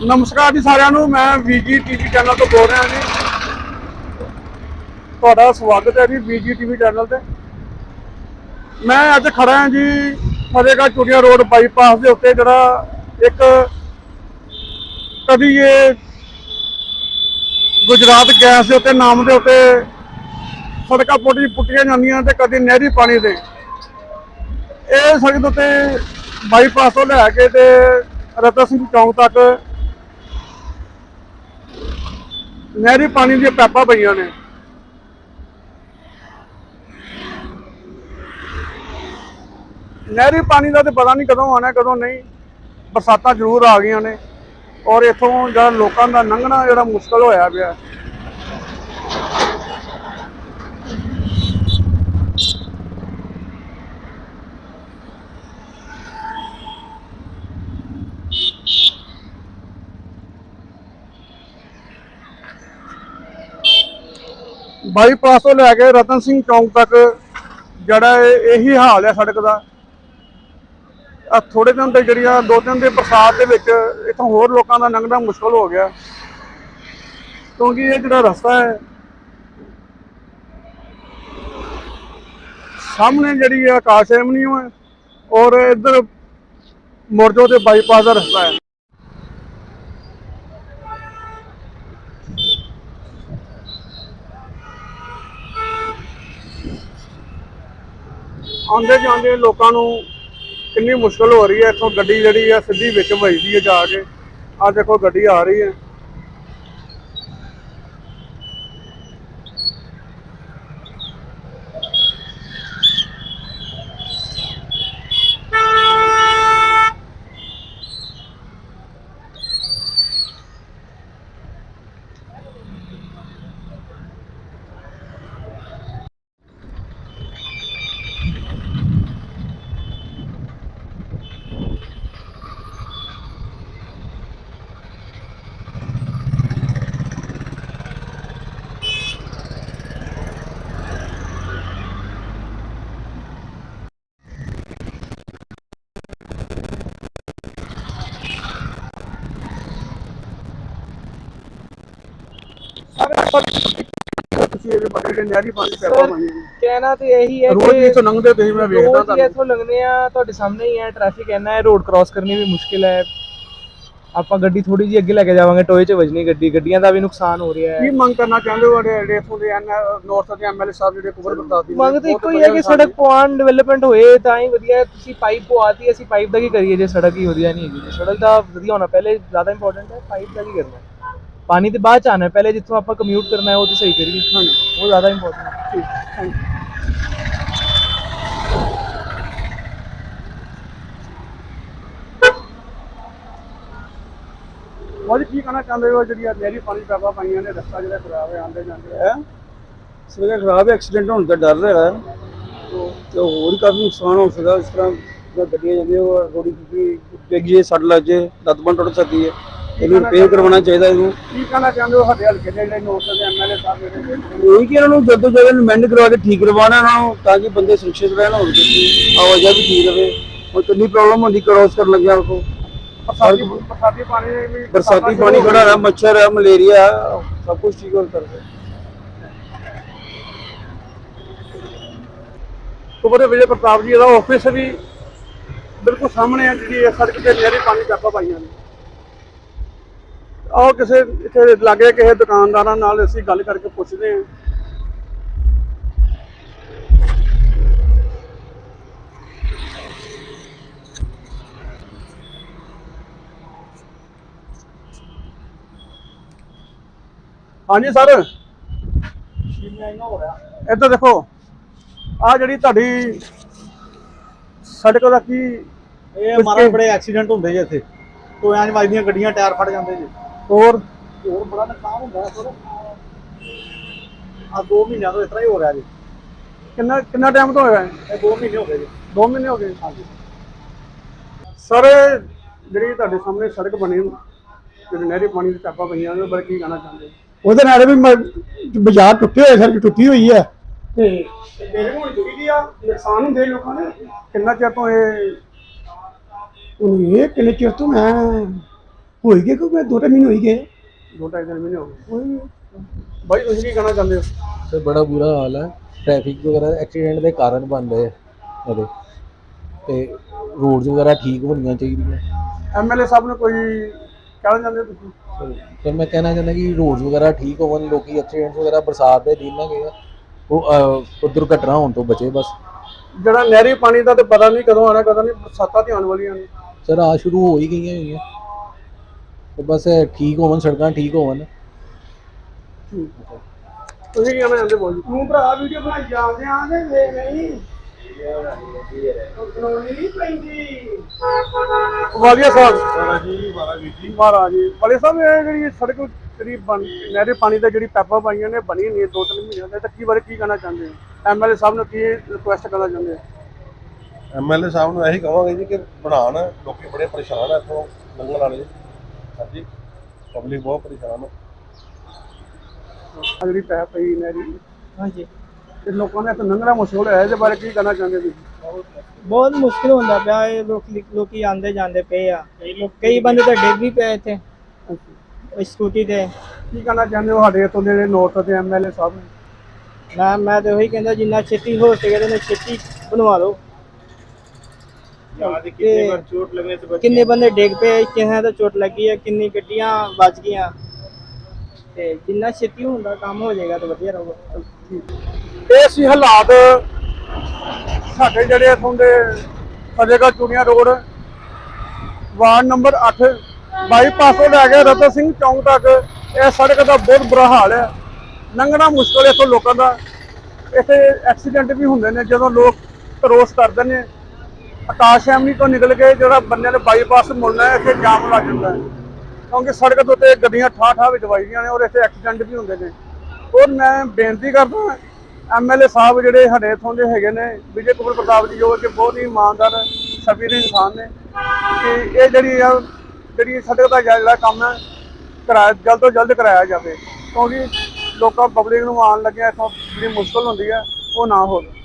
ਨਮਸਕਾਰ ਜੀ ਸਾਰਿਆਂ ਨੂੰ, ਮੈਂ ਵੀਜੀ ਟੀਵੀ ਚੈਨਲ ਤੋਂ ਬੋਲ ਰਿਹਾ ਜੀ। ਤੁਹਾਡਾ ਸਵਾਗਤ ਹੈ ਜੀ ਵੀਜੀ ਟੀਵੀ ਚੈਨਲ ਤੇ। ਮੈਂ ਅੱਜ ਖੜਾ ਹਾਂ ਜੀ ਫਤਿਹਗੜ੍ਹ ਚੂੜੀਆਂ ਰੋਡ ਬਾਈਪਾਸ ਦੇ ਉੱਤੇ, ਜਿਹੜਾ ਇੱਕ ਕਦੀ ਇਹ ਗੁਜਰਾਤ ਗੈਸ ਦੇ ਉੱਤੇ, ਨਾਮ ਦੇ ਉੱਤੇ ਸੜਕਾਂ ਪੁੱਟੀ ਪੁੱਟੀਆਂ ਜਾਂਦੀਆਂ ਤੇ ਕਦੀ ਨਹਿਰੀ ਪਾਣੀ ਦੇ। ਇਹ ਸੜਕ ਦੇ ਉੱਤੇ ਬਾਈਪਾਸ ਤੋਂ ਲੈ ਕੇ ਤੇ ਰਤਨ ਸਿੰਘ ਚੌਂਕ ਤੱਕ ਨਹਿਰੀ ਪਾਣੀ ਦੀਆਂ ਪੈਪਾਂ ਪਈਆਂ ਨੇ। ਨਹਿਰੀ ਪਾਣੀ ਦਾ ਤੇ ਪਤਾ ਨਹੀਂ ਕਦੋਂ ਆਣਾ ਕਦੋਂ ਨਹੀਂ। ਬਰਸਾਤਾਂ ਜ਼ਰੂਰ ਆ ਗਈਆਂ ਨੇ। ਔਰ ਇਥੋਂ ਜਿਹੜਾ ਲੋਕਾਂ ਦਾ ਲੰਘਣਾ ਜਿਹੜਾ ਮੁਸ਼ਕਲ ਹੋਇਆ ਪਿਆ। ਬਾਈਪਾਸ ਤੋਂ ਲੈ ਕੇ ਰਤਨ ਸਿੰਘ ਚੌਂਕ ਤੱਕ ਜਿਹੜਾ ਇਹ- ਇਹੀ ਹਾਲ ਹੈ ਸੜਕ ਦਾ। ਆ ਥੋੜੇ ਦਿਨ ਤੇ ਜਿਹੜੀਆਂ ਦੋ ਦਿਨ ਦੇ ਬਰਸਾਤ ਦੇ ਵਿੱਚ ਇਥੋਂ ਹੋਰ ਲੋਕਾਂ ਦਾ ਲੰਘਣਾ ਮੁਸ਼ਕਲ ਹੋ ਗਿਆ। ਕਿਉਂਕਿ ਇਹ ਜਿਹੜਾ ਰਸਤਾ ਹੈ, ਸਾਹਮਣੇ ਜਿਹੜੀ ਹੈ ਆਕਾਸ਼ ਐਵਨਿਊ ਹੈ ਔਰ ਇੱਧਰ ਮੋਰਜੋ ਤੇ ਬਾਈਪਾਸ ਦਾ ਰਸਤਾ ਹੈ। ਆਉਂਦੇ ਜਾਂਦੇ ਲੋਕਾਂ ਨੂੰ ਕਿੰਨੀ ਮੁਸ਼ਕਲ ਹੋ ਰਹੀ ਹੈ, ਇੱਥੋਂ ਗੱਡੀ ਜਿਹੜੀ ਆ ਸਿੱਧੀ ਵਿੱਚ ਵੱਜਦੀ ਹੈ ਜਾ ਕੇ। ਆਹ ਦੇਖੋ ਗੱਡੀ ਆ ਰਹੀ ਹੈ। ਤੁਸੀਂ ਪਾਣੀ ਕਹਿਣਾ ਤੇ ਇਹੀ ਹੈ ਰੋਜ਼ ਤੋਂ ਲੰਘਦੇ ਤੁਸੀਂ ਮੈਂ ਵੇਖਦਾ ਤੁਹਾਨੂੰ। ਇੱਥੋਂ ਲੰਘਨੇ ਆ ਤੁਹਾਡੇ ਸਾਹਮਣੇ ਹੀ ਹੈ ਟ੍ਰੈਫਿਕ ਇੰਨਾ ਹੈ ਰੋਡ ਕ੍ਰਾਸ ਕਰਨੀ ਵੀ ਮੁਸ਼ਕਿਲ ਹੈ। ਆਪਾਂ ਗੱਡੀ ਥੋੜੀ ਜਿਹੀ ਅੱਗੇ ਲੈ ਕੇ ਜਾਵਾਂਗੇ ਟੋਏ 'ਚ ਵੱਜਣੀ ਗੱਡੀ ਗੱਡੀਆਂ ਦਾ ਵੀ ਨੁਕਸਾਨ ਹੋ ਰਿਹਾ ਕੀ ਹੈ ਮੰਗ ਕਰਨਾ ਚਾਹੁੰਦੇ ਹੋ ਜਿਹੜੇ ਇੱਥੋਂ ਦੇ ਨਾਰਥ ਦੇ ਐਮਐਲਏ ਸਾਹਿਬ ਜਿਹੜੇ ਜੀ ਨੇ? ਮੰਗ ਤਾਂ ਇੱਕੋ ਹੀ ਹੈ ਕਿ ਸੜਕ ਪੁਆਇੰਟ ਡਿਵੈਲਪਮੈਂਟ ਹੋਏ ਤਾਂ ਹੀ ਵਧੀਆ। ਤੁਸੀਂ ਪਾਈਪ ਪਵਾਤੀ ਅਸੀਂ ਪਾਈਪ ਦਾ ਕੀ ਕਰੀਏ? ਜੇ ਸੜਕ ਹੀ ਵਧੀਆ ਨਹੀਂ ਹੈਗੀ ਸੜਕ ਦਾ ਵਧੀਆ ਹੋਣਾ ਪਹਿਲੇ ਜ਼ਿਆਦਾ ਇੰਪੋਰਟੈਂਟ ਹੈ ਪਾਈਪ ਦਾ ਕੀ ਕਰਨਾ ਹੈ ਪਾਣੀ ਤੇ ਬਾਅਦ ਚ ਆਣਾ ਹੈ ਪਹਿਲੇ ਜਿੱਥੋਂ ਆਪਾਂ ਕਮਿਊਟ ਕਰਨਾ ਹੈ ਉਹ ਤੇ ਸਹੀ ਕਰੀਏ। ਹਾਂਜੀ ਉਹ ਜ਼ਿਆਦਾ ਇੰਪੋਰਟੈਂਟ ਹੈ। ਠੀਕ ਥੈਂਕ ਯੂ ਮੋਦੀ ਕੀ ਕਹਿਣਾ ਚਾਹੁੰਦੇ ਹੋ? ਜਿਹੜੀਆਂ ਨਹਿਰੀ ਪਾਣੀ ਪੈਪਾ ਪਾਈਆਂ ਨੇ ਰਸਤਾ ਜਿਹੜਾ ਖਰਾਬ ਹੈ ਆਉਂਦੇ ਜਾਂਦੇ ਆ। ਸਵੇਰੇ ਖਰਾਬ ਐਕਸੀਡੈਂਟ ਹੋਣ ਦਾ ਡਰ ਹੈਗਾ। ਹੈ। ਤੇ ਹੋਰ ਵੀ ਕਾਫੀ ਨੁਕਸਾਨ ਹੋ ਸਕਦਾ ਇਸ ਤਰ੍ਹਾਂ ਗੱਡੀਆਂ ਜਾਂਦੀਆਂ ਉਹ ਰੋੜੀ ਕੀ ਡਿੱਗ ਜੇ ਸੱਟ ਲੱਗ ਜੇ ਲੱਤ ਬੰਨ ਟੁੱਟ ਸਕਦੀ ਹੈ। ਇਹਨੂੰ ਰਿਪੇਅਰ ਕਰਵਾਉਣਾ ਚਾਹੀਦਾ ਇਹਨੂੰ। ਕੀ ਕਹਿਣਾ ਚਾਹੁੰਦੇ ਹੋ ਸਾਡੇ ਹਲਕੇ ਦੇ ਜਿਹੜੇ ਨੋਰਥ ਦੇ ਐਮਐਲਏ ਸਾਹਿਬ ਜਿਹੜੇ ਇਹ ਕਿ ਇਹਨਾਂ ਨੂੰ ਜਦੋਂ ਜਦੋਂ ਇਹਨੂੰ ਮੈਂਡ ਕਰਵਾ ਕੇ ਠੀਕ ਕਰਵਾਉਣਾ ਇਹਨਾਂ ਨੂੰ ਤਾਂ ਕਿ ਬੰਦੇ ਸੁਰੱਖਿਅਤ ਰਹਿਣ ਹੋਰ ਆਵਾਜਾਈ ਵੀ ਠੀਕ ਰਵੇ ਹੁਣ ਕਿੰਨੀ ਪ੍ਰੋਬਲਮ ਹੁੰਦੀ ਕ੍ਰੋਸ ਕਰਨ ਲੱਗਿਆ ਕੋ ਬਰਸਾਤੀ ਬਰਸਾਤੀ ਪਾਣੀ ਵੀ ਬਰਸਾਤੀ ਪਾਣੀ ਖੜਾ ਹੈ ਮੱਛਰ ਹੈ ਮਲੇਰੀਆ ਸਭ ਕੁਝ ਠੀਕ ਹੋ ਸਕਦਾ ਕੁਬਰ ਵਿਜੇ ਪ੍ਰਤਾਪ ਜੀ ਦਾ ਆਫਿਸ ਵੀ ਬਿਲਕੁਲ ਸਾਹਮਣੇ ਹੈ ਜਿਹੜੀ ਸੜਕ ਤੇ ਨਹਿਰੀ ਪਾਣੀ ਪੈਪਾ ਪਾਈਆਂ ਨੇ। ਆਓ ਕਿਸੇ ਇੱਥੇ ਲਾਗੇ ਕਿਸੇ ਦੁਕਾਨਦਾਰਾਂ ਨਾਲ ਅਸੀਂ ਗੱਲ ਕਰਕੇ ਪੁੱਛਦੇ ਹਾਂ। ਹਾਂਜੀ ਸਰ। ਇੱਧਰ ਦੇਖੋ ਆ ਜਿਹੜੀ ਤੁਹਾਡੀ ਸੜਕ ਦਾ ਕੀ ਇਹ ਮਾਰਾ ਬੜੇ ਐਕਸੀਡੈਂਟ ਹੁੰਦੇ ਜੀ ਇੱਥੇ। ਟੋਇਆਂ 'ਚ ਵੱਜਦੀਆਂ ਗੱਡੀਆਂ ਟਾਇਰ ਫਟ ਜਾਂਦੇ ਜੀ। ਹੋਰ ਹੋਰ ਬੜਾ ਨੁਕਸਾਨ ਹੁੰਦਾ ਹੈ ਸਰ ਆ 2 ਮਹੀਨਿਆਂ ਤੋਂ ਇਸ ਤਰ੍ਹਾਂ ਹੀ ਹੋ ਰਿਹਾ ਜੀ। ਕਿੰਨਾ ਕਿੰਨਾ ਟਾਈਮ ਤੋਂ ਹੋਇਆ ਹੈ ਇਹ 2 ਮਹੀਨੇ ਹੋ ਗਏ ਜੀ। 2 ਮਹੀਨੇ ਹੋ ਗਏ? ਹਾਂਜੀ। ਸਰ ਜਿਹੜੀ ਤੁਹਾਡੇ ਸਾਹਮਣੇ ਸੜਕ ਬਣੀ ਜਿਹੜੀ ਨਹਿਰੀ ਪਾਣੀ ਦੀ ਟਾਪਾ ਪਈਆਂ ਉਹਦੇ ਬਾਰੇ ਕੀ ਕਹਿਣਾ ਚਾਹੁੰਦੇ ਉਹਦੇ ਨਾਲ ਵੀ ਬਾਜ਼ਾਰ ਟੁੱਟੇ ਹੋਏ ਸੜਕ ਟੁੱਟੀ ਹੋਈ ਹੈ। ਤੇ ਮੇਰੇ ਹੁਣ ਜੁੜੀ ਦੀ ਆ ਨੁਕਸਾਨ ਹੁੰਦੇ ਲੋਕਾਂ ਦੇ। ਕਿੰਨਾ ਚਿਰ ਤੋਂ ਇਹ ਹੁਣ ਇਹ ਕਿੰਨੇ ਚਿਰ ਤੋਂ ਮੈਂ ਹੋਈ ਗਏ ਕੋਈ ਦੋ ਤਿੰਨ ਮਹੀਨੇ ਹੋਈ ਗਏ ਦੋ ਢਾਈ ਤਿੰਨ ਮਹੀਨੇ ਹੋ ਗਏ। ਬਾਈ ਤੁਸੀਂ ਕੀ ਕਹਿਣਾ ਚਾਹੁੰਦੇ ਹੋ? ਸਰ ਬੜਾ ਬੁਰਾ ਹਾਲ ਹੈ। ਟ੍ਰੈਫਿਕ ਵਗੈਰਾ ਐਕਸੀਡੈਂਟ ਦੇ ਕਾਰਨ ਬਣ ਰਹੇ ਉਹਦੇ ਤੇ ਰੋਡਸ ਵਗੈਰਾ ਠੀਕ ਹੋਣੀਆਂ ਚਾਹੀਦੀਆਂ। ਐਮਐਲਏ ਸਾਹਿਬ ਨੂੰ ਕੋਈ ਕਹਿਣਾ ਚਾਹੁੰਦੇ ਹੋ ਤੁਸੀਂ? ਤੇ ਮੈਂ ਕਹਿਣਾ ਚਾਹੁੰਦਾ ਕਿ ਰੋਡਸ ਵਗੈਰਾ ਠੀਕ ਹੋਣ ਲੋਕੀ ਐਕਸੀਡੈਂਟ ਵਗੈਰਾ ਬਰਸਾਤ ਦੇ ਦਿਨ ਉਹ ਅਹ, ਉਹ ਦੁਰਘਟਨਾ ਹੋਣ ਤੋਂ ਬਚੇ ਬਸ। ਜਿਹੜਾ ਨਹਿਰੀ ਪਾਣੀ ਦਾ ਤੇ ਪਤਾ ਨਹੀਂ ਕਦੋਂ ਆਣਾ ਕਦੋਂ ਨਹੀਂ ਬਰਸਾਤਾਂ ਤੇ ਆਉਣ ਵਾਲੀਆਂ ਨੇ। ਸਰ ਆ ਸ਼ੁਰੂ ਹੋ ਹੀ ਗਈਆਂ ਹੋਈਆਂ। ਤੇ ਬਸ ਇਹ ਠੀਕ ਹੋਣ ਸੜਕਾਂ ਠੀਕ ਹੋਣ ਤੁਸੀਂ ਕੀ ਚਾਹੁੰਦੇ ਬੋਲ ਜੀ? ਤੂੰ ਭਰਾ ਵੀਡੀਓ ਬਣਾਈ ਜਾਂਦੇ ਆਂ ਤੇ ਵੇ ਨਹੀਂ। ਕਲੋਨੀ ਨਹੀਂ ਪੈਂਦੀ। ਵਾਲੀਆ ਸਾਹਿਬ। ਮਹਾਰਾਜ ਜੀ ਮਹਾਰਾਜ ਜੀ। ਮਹਾਰਾਜ ਜੀ। ਵਾਲੀਆ ਸਾਹਿਬ ਇਹ ਜਿਹੜੀ ਸੜਕ ਜਿਹੜੀ ਬਣ ਨਹਿਰੇ ਪਾਣੀ ਦਾ ਜਿਹੜੀ ਪੈਪਾਂ ਪਾਈਆਂ ਨੇ ਬਣੀ ਨਹੀਂ ਦੋ ਤਿੰਨ ਮਹੀਨਿਆਂ ਦੇ ਤਾਂ ਕੀ ਬਾਰੇ ਕੀ ਕਹਿਣਾ ਚਾਹੁੰਦੇ ਹੋ? ਐਮਐਲਏ ਸਾਹਿਬ ਨੂੰ ਕੀ ਰਿਕੁਐਸਟ ਕਰਨਾ ਚਾਹੁੰਦੇ ਹੋ? ਐਮਐਲਏ ਸਾਹਿਬ ਨੂੰ ਇਹੀ ਕਹਾਂਗੇ ਜੀ ਕਿ ਬਣਾਉਣ। ਲੋਕੀ ਬੜੇ ਪਰੇਸ਼ਾਨ ਆ ਇੱਥੋਂ ਲੰਘਣ ਵਾਲੇ। ਹਾਂਜੀ। ਪਬਲਿਕ ਬਹੁਤ ਪਰੇਸ਼ਾਨ ਆ। ਆਹ ਜਿਹੜੀ ਪੈਪ ਪਈ ਨਹਿਰੀ ਹਾਂਜੀ। ਤੇ ਲੋਕਾਂ ਨੇ ਇੱਥੇ ਲੰਘਣਾ ਮੁਸ਼ਕਲ ਹੋਇਆ ਇਹਦੇ ਬਾਰੇ ਕੀ ਕਹਿਣਾ ਚਾਹੁੰਦੇ ਤੁਸੀਂ? ਬਹੁਤ ਮੁਸ਼ਕਿਲ ਹੁੰਦਾ ਪਿਆ ਇਹ ਲੋਕ ਲੋਕੀ ਆਂਦੇ ਜਾਂਦੇ ਪਏ ਆ। ਕਈ ਬੰਦੇ ਤਾਂ ਡਿੱਗ ਵੀ ਪਏ ਇੱਥੇ। ਸਕੂਟੀ ਤੇ। ਕੀ ਕਹਿਣਾ ਚਾਹੁੰਦੇ ਹੋ ਸਾਡੇ ਇੱਥੋਂ ਦੇ ਜਿਹੜੇ ਨੋਰਥ ਦੇ ਐਮਐਲਏ ਸਾਹਿਬ ਨੇ? ਮੈਂ ਮੈਂ ਤਾਂ ਉਹੀ ਕਹਿੰਦਾ ਜਿੰਨਾ ਛੇਤੀ ਹੋ ਸਕੇ ਤੇ ਛੇਤੀ ਬਣਵਾ ਲਓ। ਕਿੰਨੇ ਚੋਟ ਲੱਗੇ ਕਿੰਨੇ ਬੰਦੇ ਡਿੱਗ ਪਏ ਕਿਹਾਂ ਤਾਂ ਚੋਟ ਲੱਗੀ ਹੈ ਕਿੰਨੀ ਗੱਡੀਆਂ ਵੱਜ ਗਈਆਂ। ਤੇ ਜਿੰਨਾ ਛੇਤੀ ਹੁੰਦਾ ਕੰਮ ਹੋ ਜਾਏਗਾ ਤਾਂ ਵਧੀਆ ਰਹੂਗਾ। ਇਹ ਸੀ ਹਾਲਾਤ ਸਾਡੇ ਜਿਹੜੇ ਇਥੋਂ ਦੇ Fatehgarh Churian road ward number 8 bypass ਤੋਂ ਲੈ ਕੇ ਰਤਨ ਸਿੰਘ ਚੌਂਕ ਤੱਕ ਇਹ ਸੜਕ ਦਾ ਬਹੁਤ ਬੁਰਾ ਹਾਲ ਹੈ। ਲੰਘਣਾ ਮੁਸ਼ਕਲ ਹੈ ਇੱਥੋਂ ਲੋਕਾਂ ਦਾ। ਇੱਥੇ ਐਕਸੀਡੈਂਟ ਵੀ ਹੁੰਦੇ ਨੇ ਜਦੋਂ ਲੋਕ ਕ੍ਰੋਸ ਕਰਦੇ ਨੇ। ਆਕਾਸ਼ ਐਵਨੀ ਤੋਂ ਨਿਕਲ ਕੇ ਜਿਹੜਾ ਬੰਦਿਆਂ ਨੇ ਬਾਈਪਾਸ ਮੁੜਨਾ ਹੈ, ਇੱਥੇ ਜਾਮ ਲੱਗ ਜਾਂਦਾ ਹੈ। ਕਿਉਂਕਿ ਸੜਕ ਦੇ ਉੱਤੇ ਗੱਡੀਆਂ ਠਾਹ ਠਾਹ ਵਿੱਚ ਵੱਜਦੀਆਂ ਨੇ ਔਰ ਇੱਥੇ ਐਕਸੀਡੈਂਟ ਵੀ ਹੁੰਦੇ ਨੇ। ਔਰ ਮੈਂ ਬੇਨਤੀ ਕਰਦਾ ਐਮਐਲਏ ਸਾਹਿਬ ਜਿਹੜੇ ਸਾਡੇ ਇੱਥੋਂ ਦੇ ਹੈਗੇ ਨੇ, ਵਿਜੇ ਕੁਮਾਰ ਪ੍ਰਤਾਪ ਜੀ, ਜੋ ਕਿ ਬਹੁਤ ਹੀ ਇਮਾਨਦਾਰ ਸਭੀ ਦੇ ਇਨਸਾਨ ਨੇ, ਕਿ ਇਹ ਜਿਹੜੀ ਆ, ਜਿਹੜੀ ਸੜਕ ਦਾ ਜਿਹੜਾ ਕੰਮ ਹੈ, ਕਰਾਇਆ, ਜਲਦ ਤੋਂ ਜਲਦ ਕਰਾਇਆ ਜਾਵੇ। ਕਿਉਂਕਿ ਲੋਕਾਂ, ਪਬਲਿਕ ਨੂੰ ਆਉਣ ਲੱਗਿਆ ਇੱਥੋਂ ਜਿਹੜੀ ਮੁਸ਼ਕਲ ਹੁੰਦੀ ਹੈ, ਉਹ ਨਾ ਹੋਵੇ।